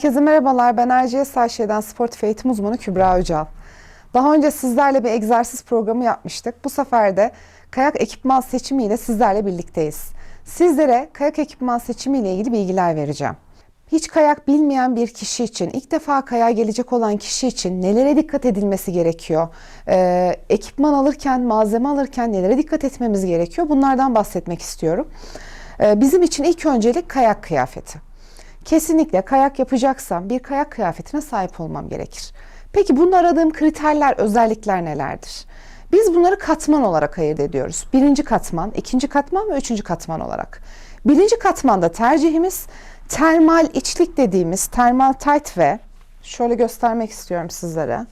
Herkese merhabalar. Ben Erciyes Ayşe'den sportif eğitim uzmanı Kübra Öcal. Daha önce sizlerle bir egzersiz programı yapmıştık. Bu sefer de kayak ekipman seçimiyle sizlerle birlikteyiz. Sizlere kayak ekipman seçimiyle ilgili bilgiler vereceğim. Hiç kayak bilmeyen bir kişi için, ilk defa kayağa gelecek olan kişi için nelere dikkat edilmesi gerekiyor? Ee, ekipman alırken, malzeme alırken nelere dikkat etmemiz gerekiyor? Bunlardan bahsetmek istiyorum. Ee, bizim için ilk öncelik kayak kıyafeti. Kesinlikle kayak yapacaksam bir kayak kıyafetine sahip olmam gerekir. Peki bunun aradığım kriterler, özellikler nelerdir? Biz bunları katman olarak ayırt ediyoruz. Birinci katman, ikinci katman ve üçüncü katman olarak. Birinci katmanda tercihimiz termal içlik dediğimiz termal tight ve şöyle göstermek istiyorum sizlere.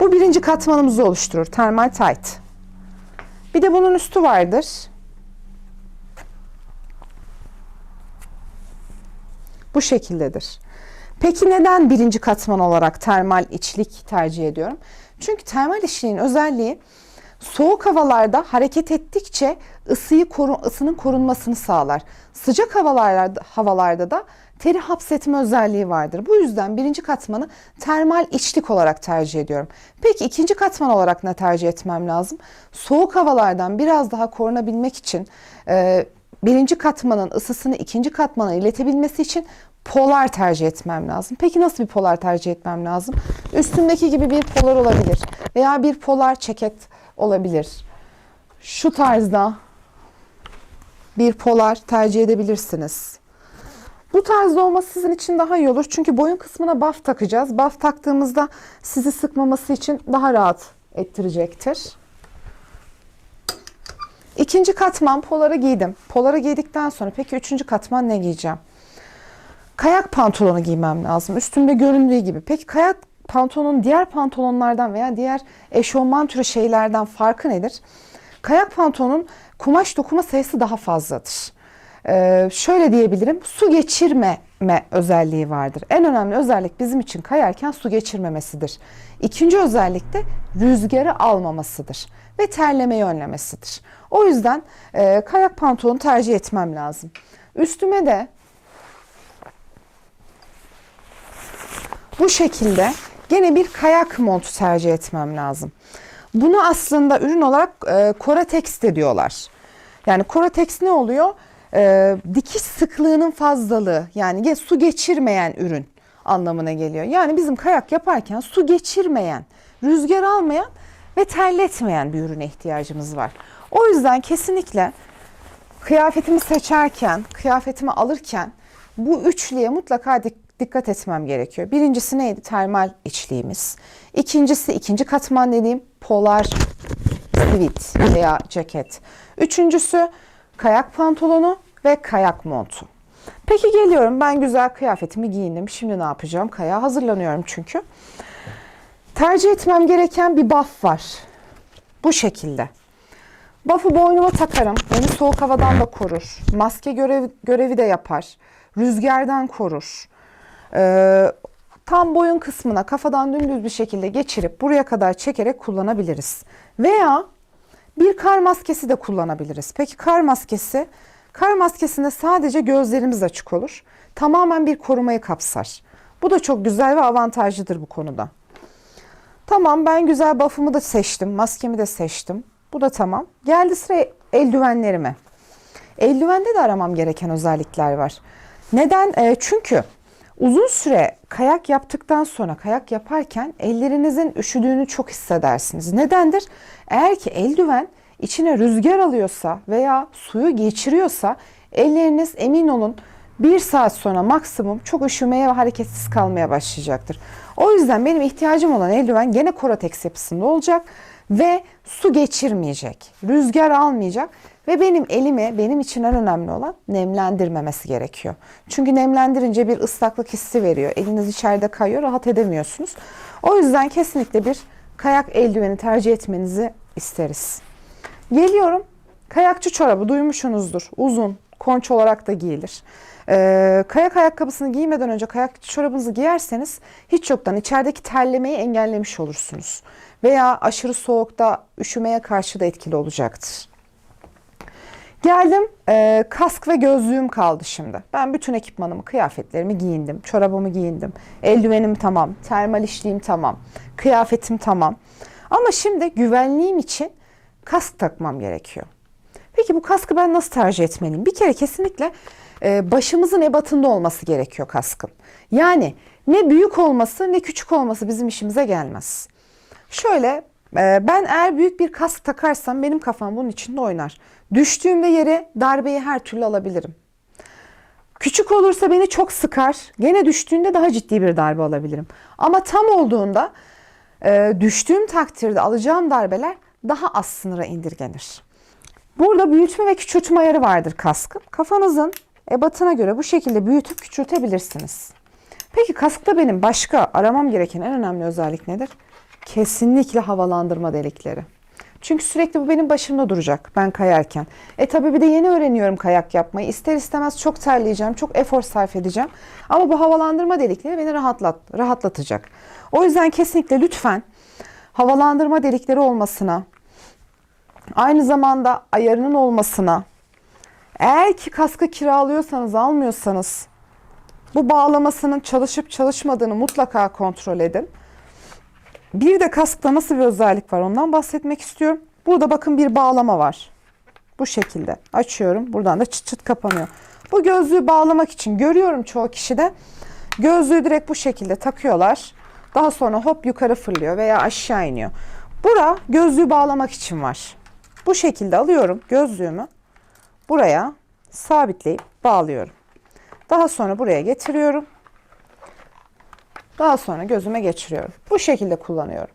Bu birinci katmanımızı oluşturur. Termal tight. Bir de bunun üstü vardır. Bu şekildedir. Peki neden birinci katman olarak termal içlik tercih ediyorum? Çünkü termal içliğin özelliği soğuk havalarda hareket ettikçe ısıyı koru, ısının korunmasını sağlar. Sıcak havalarda, havalarda da teri hapsetme özelliği vardır. Bu yüzden birinci katmanı termal içlik olarak tercih ediyorum. Peki ikinci katman olarak ne tercih etmem lazım? Soğuk havalardan biraz daha korunabilmek için e, birinci katmanın ısısını ikinci katmana iletebilmesi için polar tercih etmem lazım. Peki nasıl bir polar tercih etmem lazım? Üstümdeki gibi bir polar olabilir veya bir polar ceket olabilir. Şu tarzda bir polar tercih edebilirsiniz. Bu tarzda olması sizin için daha iyi olur. Çünkü boyun kısmına baf takacağız. Baf taktığımızda sizi sıkmaması için daha rahat ettirecektir. İkinci katman polara giydim. Polara giydikten sonra peki üçüncü katman ne giyeceğim? Kayak pantolonu giymem lazım. Üstümde göründüğü gibi. Peki kayak pantolonun diğer pantolonlardan veya diğer eşofman türü şeylerden farkı nedir? Kayak pantolonun kumaş dokuma sayısı daha fazladır. Ee, şöyle diyebilirim, su geçirmeme özelliği vardır. En önemli özellik bizim için kayarken su geçirmemesidir. İkinci özellik de rüzgarı almamasıdır ve terlemeyi önlemesidir. O yüzden e, kayak pantolonu tercih etmem lazım. Üstüme de bu şekilde gene bir kayak montu tercih etmem lazım. Bunu aslında ürün olarak e, Coratex de diyorlar. Yani Coratex ne oluyor? E, dikiş sıklığının fazlalığı yani su geçirmeyen ürün anlamına geliyor. Yani bizim kayak yaparken su geçirmeyen, rüzgar almayan ve terletmeyen bir ürüne ihtiyacımız var. O yüzden kesinlikle kıyafetimi seçerken, kıyafetimi alırken bu üçlüye mutlaka dik- dikkat etmem gerekiyor. Birincisi neydi? Termal içliğimiz. İkincisi ikinci katman dediğim polar sivit veya ceket. Üçüncüsü kayak pantolonu ve kayak montu. Peki geliyorum ben güzel kıyafetimi giyindim. Şimdi ne yapacağım? Kayağa hazırlanıyorum çünkü. Tercih etmem gereken bir buff var. Bu şekilde. Buff'ı boynuma takarım. Beni soğuk havadan da korur. Maske görevi, görevi de yapar. Rüzgardan korur. Ee, tam boyun kısmına kafadan dümdüz bir şekilde geçirip buraya kadar çekerek kullanabiliriz. Veya bir kar maskesi de kullanabiliriz. Peki kar maskesi? Kar maskesinde sadece gözlerimiz açık olur. Tamamen bir korumayı kapsar. Bu da çok güzel ve avantajlıdır bu konuda. Tamam ben güzel buff'ımı da seçtim. Maskemi de seçtim. Bu da tamam. Geldi sıra eldivenlerime. Eldivende de aramam gereken özellikler var. Neden? E, çünkü uzun süre kayak yaptıktan sonra kayak yaparken ellerinizin üşüdüğünü çok hissedersiniz. Nedendir? Eğer ki eldiven içine rüzgar alıyorsa veya suyu geçiriyorsa elleriniz emin olun bir saat sonra maksimum çok üşümeye ve hareketsiz kalmaya başlayacaktır. O yüzden benim ihtiyacım olan eldiven gene Coratex yapısında olacak ve su geçirmeyecek, rüzgar almayacak ve benim elime benim için en önemli olan nemlendirmemesi gerekiyor. Çünkü nemlendirince bir ıslaklık hissi veriyor. Eliniz içeride kayıyor, rahat edemiyorsunuz. O yüzden kesinlikle bir kayak eldiveni tercih etmenizi isteriz. Geliyorum. Kayakçı çorabı duymuşsunuzdur. Uzun, konç olarak da giyilir. Ee, kayak ayakkabısını giymeden önce kayakçı çorabınızı giyerseniz hiç yoktan içerideki terlemeyi engellemiş olursunuz. Veya aşırı soğukta üşümeye karşı da etkili olacaktır. Geldim e, kask ve gözlüğüm kaldı şimdi. Ben bütün ekipmanımı, kıyafetlerimi giyindim. Çorabımı giyindim. Eldivenim tamam. Termal işliğim tamam. Kıyafetim tamam. Ama şimdi güvenliğim için kask takmam gerekiyor. Peki bu kaskı ben nasıl tercih etmeliyim? Bir kere kesinlikle e, başımızın ebatında olması gerekiyor kaskın. Yani ne büyük olması ne küçük olması bizim işimize gelmez. Şöyle e, ben eğer büyük bir kask takarsam benim kafam bunun içinde oynar. Düştüğümde yere darbeyi her türlü alabilirim. Küçük olursa beni çok sıkar. Gene düştüğünde daha ciddi bir darbe alabilirim. Ama tam olduğunda e, düştüğüm takdirde alacağım darbeler daha az sınıra indirgenir. Burada büyütme ve küçültme ayarı vardır kaskın. Kafanızın ebatına göre bu şekilde büyütüp küçültebilirsiniz. Peki kaskta benim başka aramam gereken en önemli özellik nedir? Kesinlikle havalandırma delikleri. Çünkü sürekli bu benim başımda duracak ben kayarken. E tabii bir de yeni öğreniyorum kayak yapmayı. İster istemez çok terleyeceğim, çok efor sarf edeceğim. Ama bu havalandırma delikleri beni rahatlat, rahatlatacak. O yüzden kesinlikle lütfen havalandırma delikleri olmasına, aynı zamanda ayarının olmasına, eğer ki kaskı kiralıyorsanız, almıyorsanız bu bağlamasının çalışıp çalışmadığını mutlaka kontrol edin. Bir de kaskta nasıl bir özellik var ondan bahsetmek istiyorum. Burada bakın bir bağlama var. Bu şekilde açıyorum. Buradan da çıt çıt kapanıyor. Bu gözlüğü bağlamak için görüyorum çoğu kişi de gözlüğü direkt bu şekilde takıyorlar. Daha sonra hop yukarı fırlıyor veya aşağı iniyor. Bura gözlüğü bağlamak için var. Bu şekilde alıyorum gözlüğümü buraya sabitleyip bağlıyorum. Daha sonra buraya getiriyorum. Daha sonra gözüme geçiriyorum. Bu şekilde kullanıyorum.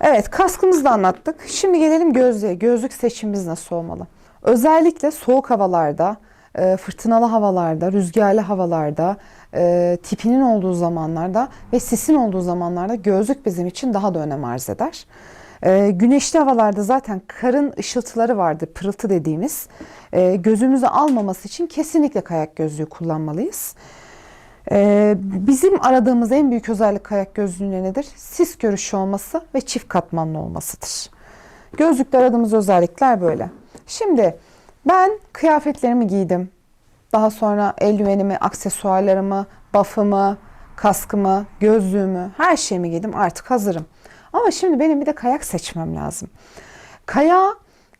Evet kaskımızı da anlattık. Şimdi gelelim gözlüğe. Gözlük seçimimiz nasıl olmalı? Özellikle soğuk havalarda, e, fırtınalı havalarda, rüzgarlı havalarda, e, tipinin olduğu zamanlarda ve sisin olduğu zamanlarda gözlük bizim için daha da önem arz eder. E, güneşli havalarda zaten karın ışıltıları vardır, pırıltı dediğimiz. E, gözümüzü almaması için kesinlikle kayak gözlüğü kullanmalıyız. Ee, bizim aradığımız en büyük özellik kayak gözlüğünde nedir? Sis görüşü olması ve çift katmanlı olmasıdır. Gözlükte aradığımız özellikler böyle. Şimdi ben kıyafetlerimi giydim. Daha sonra eldivenimi, aksesuarlarımı, buff'ımı, kaskımı, gözlüğümü, her şeyimi giydim. Artık hazırım. Ama şimdi benim bir de kayak seçmem lazım. Kayağı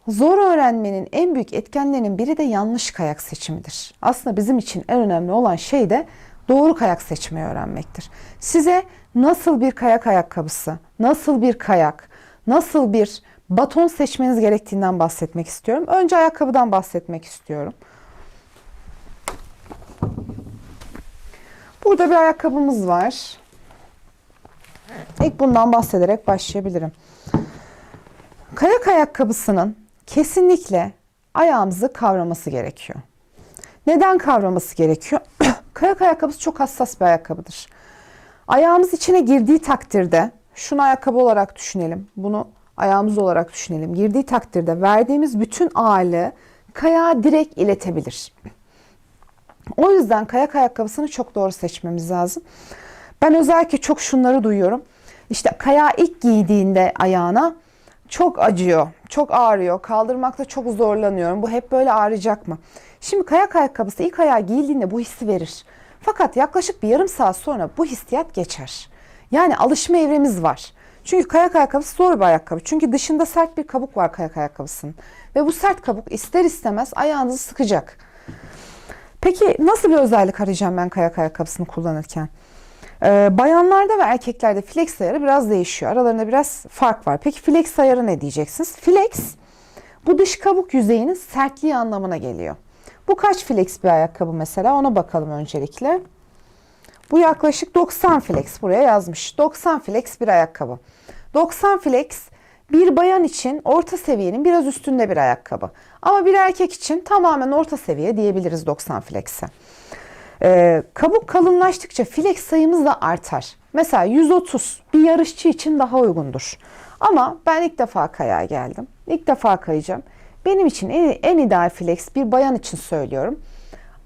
zor öğrenmenin en büyük etkenlerinin biri de yanlış kayak seçimidir. Aslında bizim için en önemli olan şey de doğru kayak seçmeyi öğrenmektir. Size nasıl bir kayak ayakkabısı, nasıl bir kayak, nasıl bir baton seçmeniz gerektiğinden bahsetmek istiyorum. Önce ayakkabıdan bahsetmek istiyorum. Burada bir ayakkabımız var. İlk bundan bahsederek başlayabilirim. Kayak ayakkabısının kesinlikle ayağımızı kavraması gerekiyor. Neden kavraması gerekiyor? Kayak ayakkabısı çok hassas bir ayakkabıdır. Ayağımız içine girdiği takdirde, şunu ayakkabı olarak düşünelim, bunu ayağımız olarak düşünelim. Girdiği takdirde verdiğimiz bütün ağırlığı kayağa direkt iletebilir. O yüzden kayak ayakkabısını çok doğru seçmemiz lazım. Ben özellikle çok şunları duyuyorum. İşte kayağı ilk giydiğinde ayağına çok acıyor, çok ağrıyor, kaldırmakta çok zorlanıyorum. Bu hep böyle ağrıyacak mı? Şimdi kayak ayakkabısı ilk ayağı giyildiğinde bu hissi verir. Fakat yaklaşık bir yarım saat sonra bu hissiyat geçer. Yani alışma evremiz var. Çünkü kayak ayakkabısı zor bir ayakkabı. Çünkü dışında sert bir kabuk var kayak ayakkabısının. Ve bu sert kabuk ister istemez ayağınızı sıkacak. Peki nasıl bir özellik arayacağım ben kayak ayakkabısını kullanırken? Ee, bayanlarda ve erkeklerde flex ayarı biraz değişiyor. Aralarında biraz fark var. Peki flex ayarı ne diyeceksiniz? Flex bu dış kabuk yüzeyinin sertliği anlamına geliyor. Bu kaç flex bir ayakkabı mesela ona bakalım öncelikle. Bu yaklaşık 90 flex buraya yazmış. 90 flex bir ayakkabı. 90 flex bir bayan için orta seviyenin biraz üstünde bir ayakkabı. Ama bir erkek için tamamen orta seviye diyebiliriz 90 flex'e. Ee, kabuk kalınlaştıkça flex sayımız da artar. Mesela 130 bir yarışçı için daha uygundur. Ama ben ilk defa kayağa geldim. İlk defa kayacağım. Benim için en, en ideal flex bir bayan için söylüyorum.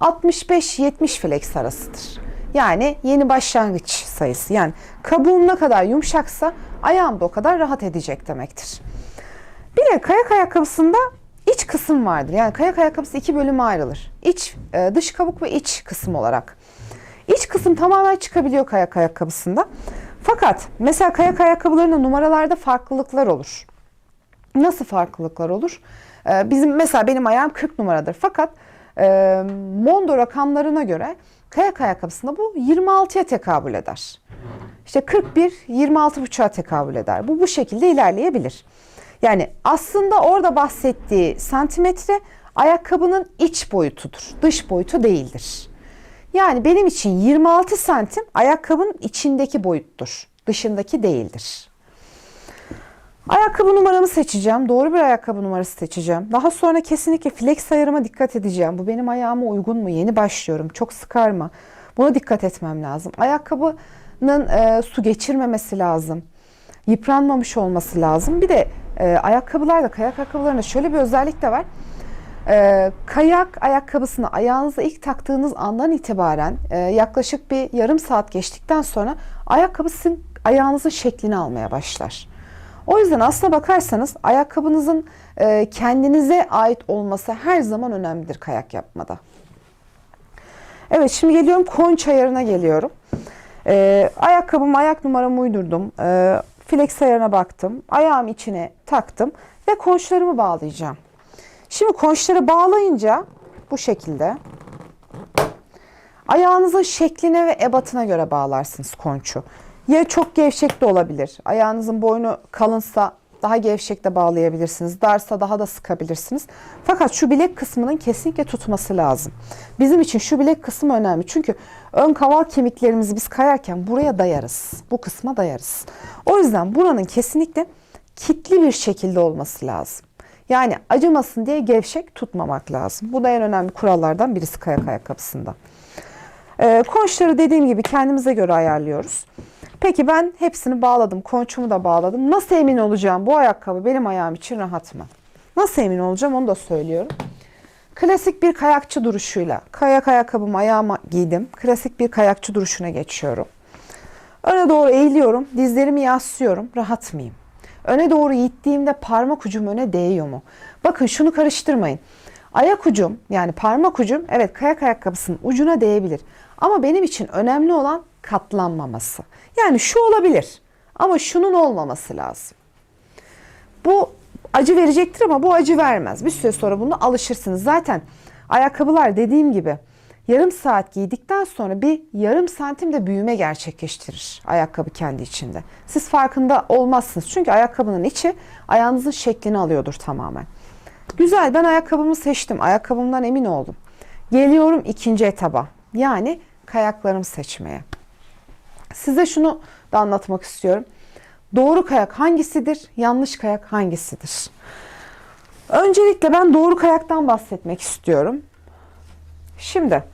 65-70 flex arasıdır. Yani yeni başlangıç sayısı. Yani kabuğum ne kadar yumuşaksa ayağım da o kadar rahat edecek demektir. Bir de kayak ayakkabısında iç kısım vardır. Yani kayak ayakkabısı iki bölüme ayrılır. İç, e, dış kabuk ve iç kısım olarak. İç kısım tamamen çıkabiliyor kayak ayakkabısında. Fakat mesela kayak ayakkabılarında numaralarda farklılıklar olur. Nasıl farklılıklar olur? Ee, bizim mesela benim ayağım 40 numaradır. Fakat e, Mondo rakamlarına göre kayak ayakkabısında bu 26'ya tekabül eder. İşte 41 26,5'a tekabül eder. Bu bu şekilde ilerleyebilir. Yani aslında orada bahsettiği santimetre ayakkabının iç boyutudur. Dış boyutu değildir. Yani benim için 26 santim ayakkabının içindeki boyuttur. Dışındaki değildir. Ayakkabı numaramı seçeceğim. Doğru bir ayakkabı numarası seçeceğim. Daha sonra kesinlikle flex ayarıma dikkat edeceğim. Bu benim ayağıma uygun mu? Yeni başlıyorum. Çok sıkar mı? Buna dikkat etmem lazım. Ayakkabının e, su geçirmemesi lazım. Yıpranmamış olması lazım. Bir de e, ayakkabılarda, kayak ayakkabılarında şöyle bir özellik de var. E, kayak ayakkabısını ayağınıza ilk taktığınız andan itibaren e, yaklaşık bir yarım saat geçtikten sonra ayakkabı ayağınızın şeklini almaya başlar. O yüzden aslına bakarsanız ayakkabınızın e, kendinize ait olması her zaman önemlidir kayak yapmada. Evet şimdi geliyorum konç ayarına geliyorum. E, ayakkabım ayak numaramı uydurdum. E, flex ayarına baktım. Ayağım içine taktım ve konçlarımı bağlayacağım. Şimdi konçları bağlayınca bu şekilde ayağınızın şekline ve ebatına göre bağlarsınız konçu. Ya çok gevşek de olabilir. Ayağınızın boynu kalınsa daha gevşek de bağlayabilirsiniz. Darsa daha da sıkabilirsiniz. Fakat şu bilek kısmının kesinlikle tutması lazım. Bizim için şu bilek kısmı önemli. Çünkü ön kaval kemiklerimizi biz kayarken buraya dayarız. Bu kısma dayarız. O yüzden buranın kesinlikle kitli bir şekilde olması lazım. Yani acımasın diye gevşek tutmamak lazım. Bu da en önemli kurallardan birisi kayak ayakkabısında. Ee, konçları dediğim gibi kendimize göre ayarlıyoruz. Peki ben hepsini bağladım. Konçumu da bağladım. Nasıl emin olacağım bu ayakkabı benim ayağım için rahat mı? Nasıl emin olacağım onu da söylüyorum. Klasik bir kayakçı duruşuyla kayak ayakkabımı ayağıma giydim. Klasik bir kayakçı duruşuna geçiyorum. Öne doğru eğiliyorum. Dizlerimi yaslıyorum. Rahat mıyım? Öne doğru gittiğimde parmak ucum öne değiyor mu? Bakın şunu karıştırmayın. Ayak ucum yani parmak ucum evet kayak ayakkabısının ucuna değebilir. Ama benim için önemli olan katlanmaması. Yani şu olabilir ama şunun olmaması lazım. Bu acı verecektir ama bu acı vermez. Bir süre sonra bunu alışırsınız. Zaten ayakkabılar dediğim gibi yarım saat giydikten sonra bir yarım santim de büyüme gerçekleştirir ayakkabı kendi içinde. Siz farkında olmazsınız. Çünkü ayakkabının içi ayağınızın şeklini alıyordur tamamen. Güzel ben ayakkabımı seçtim. Ayakkabımdan emin oldum. Geliyorum ikinci etaba. Yani kayaklarımı seçmeye. Size şunu da anlatmak istiyorum. Doğru kayak hangisidir? Yanlış kayak hangisidir? Öncelikle ben doğru kayaktan bahsetmek istiyorum. Şimdi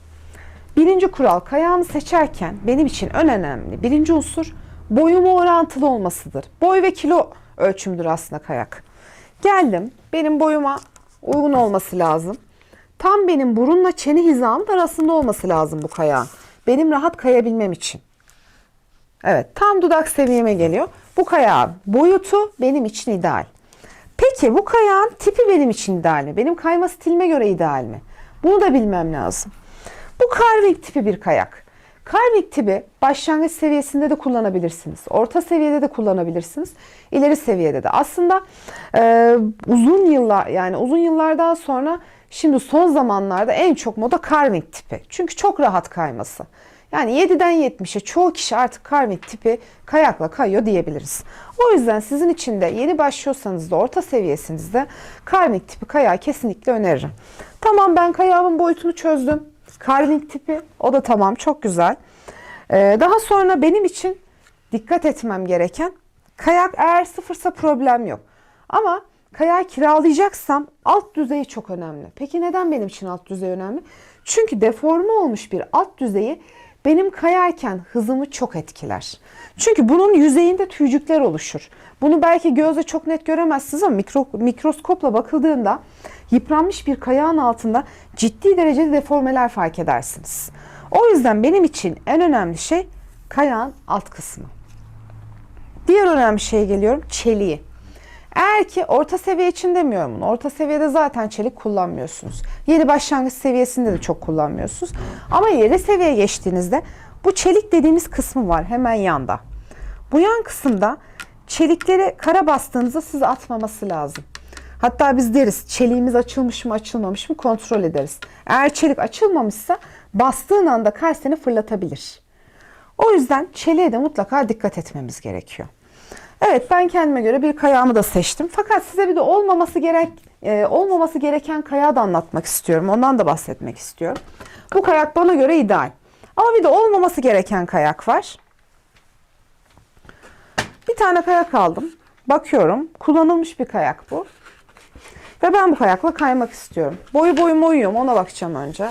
birinci kural kayağımı seçerken benim için en önemli birinci unsur boyuma orantılı olmasıdır. Boy ve kilo ölçümdür aslında kayak. Geldim benim boyuma uygun olması lazım. Tam benim burunla çene hizamın arasında olması lazım bu kayağın. Benim rahat kayabilmem için. Evet tam dudak seviyeme geliyor. Bu kayağın boyutu benim için ideal. Peki bu kayağın tipi benim için ideal mi? Benim kayma stilime göre ideal mi? Bunu da bilmem lazım. Bu carving tipi bir kayak. Carving tipi başlangıç seviyesinde de kullanabilirsiniz. Orta seviyede de kullanabilirsiniz. ileri seviyede de. Aslında e, uzun yıllar yani uzun yıllardan sonra şimdi son zamanlarda en çok moda carving tipi. Çünkü çok rahat kayması. Yani 7'den 70'e çoğu kişi artık carving tipi kayakla kayıyor diyebiliriz. O yüzden sizin için de yeni başlıyorsanız da orta seviyesinizde carving tipi kayağı kesinlikle öneririm. Tamam ben kayağımın boyutunu çözdüm. Carving tipi o da tamam çok güzel. Ee, daha sonra benim için dikkat etmem gereken kayak eğer sıfırsa problem yok. Ama kayağı kiralayacaksam alt düzeyi çok önemli. Peki neden benim için alt düzey önemli? Çünkü deforme olmuş bir alt düzeyi benim kayarken hızımı çok etkiler. Çünkü bunun yüzeyinde tüycükler oluşur. Bunu belki gözle çok net göremezsiniz ama mikro, mikroskopla bakıldığında yıpranmış bir kayağın altında ciddi derecede deformeler fark edersiniz. O yüzden benim için en önemli şey kayağın alt kısmı. Diğer önemli şeye geliyorum çeliği. Eğer ki orta seviye için demiyorum bunu. Orta seviyede zaten çelik kullanmıyorsunuz. Yeni başlangıç seviyesinde de çok kullanmıyorsunuz. Ama ileri seviyeye geçtiğinizde bu çelik dediğimiz kısmı var hemen yanda. Bu yan kısımda çelikleri kara bastığınızda size atmaması lazım. Hatta biz deriz çeliğimiz açılmış mı açılmamış mı kontrol ederiz. Eğer çelik açılmamışsa bastığın anda kar fırlatabilir. O yüzden çeliğe de mutlaka dikkat etmemiz gerekiyor. Evet ben kendime göre bir kayağımı da seçtim. Fakat size bir de olmaması gerek e, olmaması gereken kayağı da anlatmak istiyorum. Ondan da bahsetmek istiyorum. Bu kayak bana göre ideal. Ama bir de olmaması gereken kayak var. Bir tane kayak aldım. Bakıyorum. Kullanılmış bir kayak bu. Ve ben bu kayakla kaymak istiyorum. Boyu boyuma uyuyor mu ona bakacağım önce.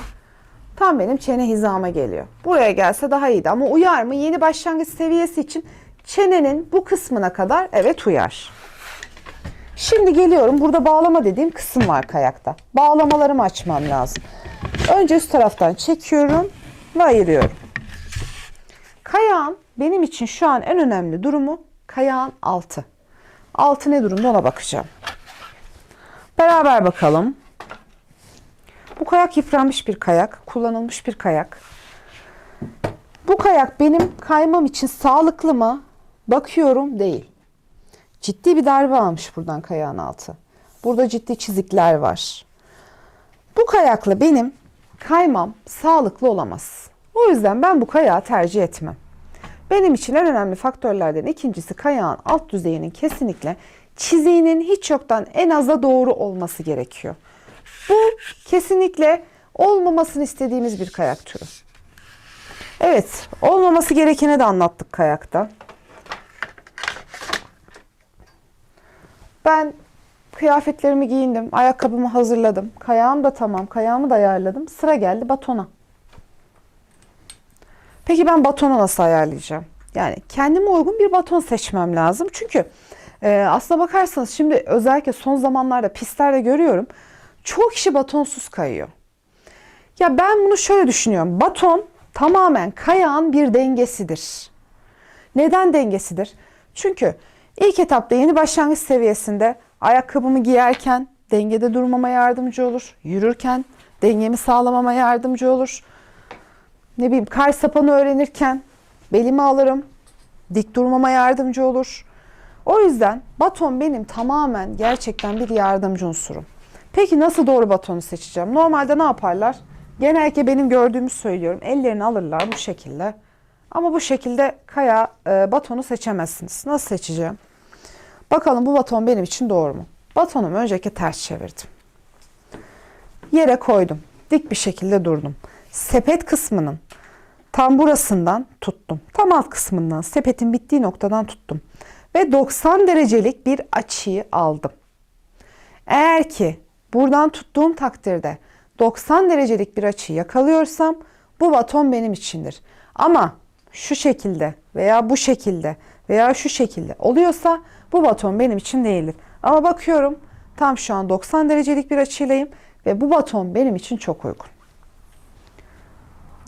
Tam benim çene hizama geliyor. Buraya gelse daha iyiydi ama uyar mı? Yeni başlangıç seviyesi için çenenin bu kısmına kadar evet uyar. Şimdi geliyorum. Burada bağlama dediğim kısım var kayakta. Bağlamalarımı açmam lazım. Önce üst taraftan çekiyorum ve ayırıyorum. Kayağın benim için şu an en önemli durumu kayağın altı. Altı ne durumda ona bakacağım. Beraber bakalım. Bu kayak yıpranmış bir kayak, kullanılmış bir kayak. Bu kayak benim kaymam için sağlıklı mı? Bakıyorum değil. Ciddi bir darbe almış buradan kayağın altı. Burada ciddi çizikler var. Bu kayakla benim kaymam sağlıklı olamaz. O yüzden ben bu kayağı tercih etmem. Benim için en önemli faktörlerden ikincisi kayağın alt düzeyinin kesinlikle çiziğinin hiç yoktan en aza doğru olması gerekiyor. Bu kesinlikle olmamasını istediğimiz bir kayak türü. Evet, olmaması gerekene de anlattık kayakta. Ben kıyafetlerimi giyindim, ayakkabımı hazırladım. Kayağım da tamam, kayağımı da ayarladım. Sıra geldi batona. Peki ben batonu nasıl ayarlayacağım? Yani kendime uygun bir baton seçmem lazım. Çünkü e, aslına bakarsanız şimdi özellikle son zamanlarda pistlerde görüyorum. Çoğu kişi batonsuz kayıyor. Ya ben bunu şöyle düşünüyorum. Baton tamamen kayağın bir dengesidir. Neden dengesidir? Çünkü ilk etapta yeni başlangıç seviyesinde ayakkabımı giyerken dengede durmama yardımcı olur. Yürürken dengemi sağlamama yardımcı olur. Ne bileyim kar sapanı öğrenirken belimi alırım. Dik durmama yardımcı olur. O yüzden baton benim tamamen gerçekten bir yardımcı unsurum. Peki nasıl doğru batonu seçeceğim? Normalde ne yaparlar? Genellikle benim gördüğümü söylüyorum. Ellerini alırlar bu şekilde. Ama bu şekilde kaya e, batonu seçemezsiniz. Nasıl seçeceğim? Bakalım bu baton benim için doğru mu? Batonumu önceki ters çevirdim. Yere koydum. Dik bir şekilde durdum. Sepet kısmının tam burasından tuttum. Tam alt kısmından sepetin bittiği noktadan tuttum. Ve 90 derecelik bir açıyı aldım. Eğer ki buradan tuttuğum takdirde 90 derecelik bir açı yakalıyorsam bu baton benim içindir. Ama şu şekilde veya bu şekilde veya şu şekilde oluyorsa bu baton benim için değildir. Ama bakıyorum tam şu an 90 derecelik bir açıylayım ve bu baton benim için çok uygun.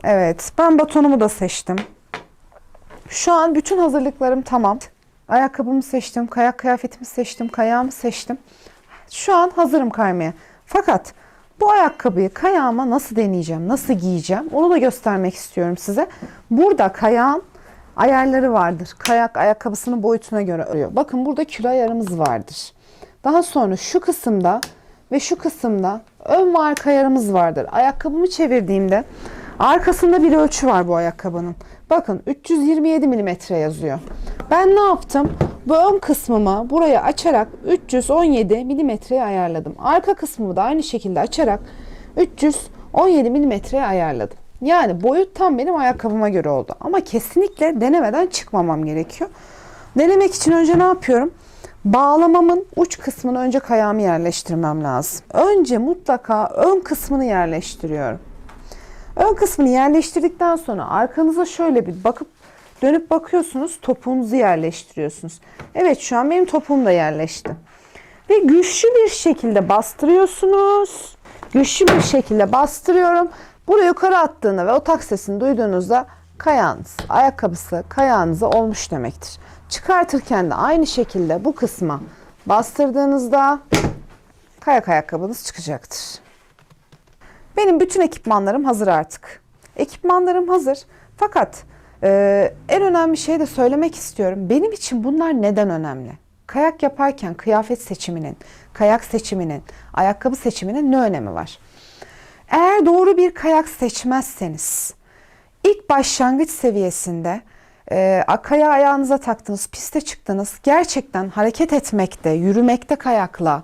Evet ben batonumu da seçtim. Şu an bütün hazırlıklarım tamam. Ayakkabımı seçtim, kayak kıyafetimi seçtim, kayağımı seçtim. Şu an hazırım kaymaya. Fakat bu ayakkabıyı kayağıma nasıl deneyeceğim, nasıl giyeceğim onu da göstermek istiyorum size. Burada kayağın ayarları vardır. Kayak ayakkabısının boyutuna göre örüyor. Bakın burada kilo ayarımız vardır. Daha sonra şu kısımda ve şu kısımda ön ve arka ayarımız vardır. Ayakkabımı çevirdiğimde arkasında bir ölçü var bu ayakkabının. Bakın 327 milimetre yazıyor. Ben ne yaptım? Bu ön kısmımı buraya açarak 317 milimetreye ayarladım. Arka kısmımı da aynı şekilde açarak 317 milimetreye ayarladım. Yani boyut tam benim ayakkabıma göre oldu. Ama kesinlikle denemeden çıkmamam gerekiyor. Denemek için önce ne yapıyorum? Bağlamamın uç kısmını önce kayağımı yerleştirmem lazım. Önce mutlaka ön kısmını yerleştiriyorum. Ön kısmını yerleştirdikten sonra arkanıza şöyle bir bakıp dönüp bakıyorsunuz topuğunuzu yerleştiriyorsunuz. Evet şu an benim topuğum da yerleşti. Ve güçlü bir şekilde bastırıyorsunuz. Güçlü bir şekilde bastırıyorum. Buraya yukarı attığını ve o tak sesini duyduğunuzda kayağınız, ayakkabısı kayağınıza olmuş demektir. Çıkartırken de aynı şekilde bu kısma Bastırdığınızda kayak ayakkabınız çıkacaktır. Benim bütün ekipmanlarım hazır artık. Ekipmanlarım hazır. Fakat e, en önemli şey de söylemek istiyorum. Benim için bunlar neden önemli? Kayak yaparken kıyafet seçiminin, kayak seçiminin, ayakkabı seçiminin ne önemi var? Eğer doğru bir kayak seçmezseniz, ilk başlangıç seviyesinde e, kaya ayağınıza taktınız, piste çıktınız. Gerçekten hareket etmekte, yürümekte kayakla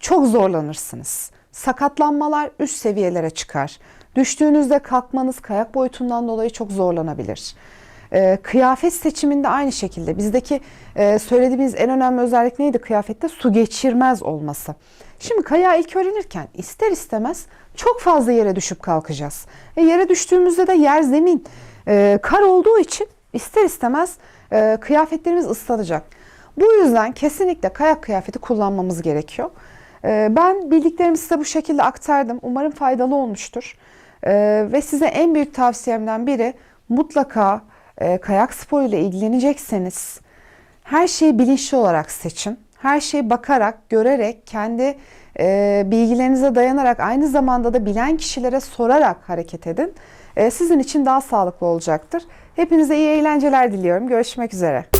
çok zorlanırsınız. Sakatlanmalar üst seviyelere çıkar. Düştüğünüzde kalkmanız kayak boyutundan dolayı çok zorlanabilir. E, kıyafet seçiminde aynı şekilde bizdeki e, söylediğimiz en önemli özellik neydi kıyafette? Su geçirmez olması. Şimdi kayağı ilk öğrenirken ister istemez çok fazla yere düşüp kalkacağız. E, yere düştüğümüzde de yer zemin e, kar olduğu için ister istemez e, kıyafetlerimiz ıslanacak. Bu yüzden kesinlikle kayak kıyafeti kullanmamız gerekiyor. E, ben bildiklerimi size bu şekilde aktardım. Umarım faydalı olmuştur. E, ve size en büyük tavsiyemden biri mutlaka e, kayak sporuyla ilgilenecekseniz her şeyi bilinçli olarak seçin. Her şeyi bakarak, görerek, kendi e, bilgilerinize dayanarak aynı zamanda da bilen kişilere sorarak hareket edin. E, sizin için daha sağlıklı olacaktır. Hepinize iyi eğlenceler diliyorum. Görüşmek üzere.